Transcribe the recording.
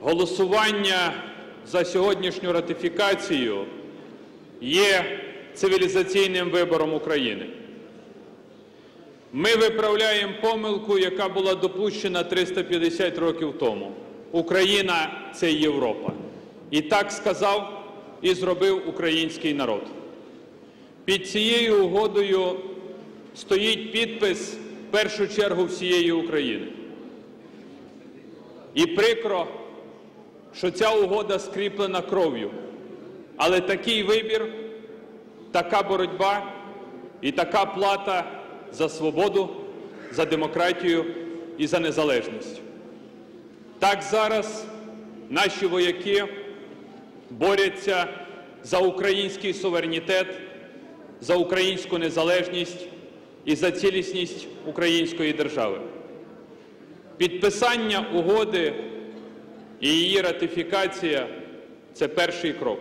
Голосування за сьогоднішню ратифікацію є цивілізаційним вибором України. Ми виправляємо помилку, яка була допущена 350 років тому. Україна це Європа. І так сказав і зробив український народ. Під цією угодою стоїть підпис в першу чергу всієї України. І прикро, що ця угода скріплена кров'ю. Але такий вибір, така боротьба і така плата за свободу, за демократію і за незалежність. Так зараз наші вояки борються за український суверенітет, за українську незалежність і за цілісність української держави. Підписання угоди і її ратифікація це перший крок.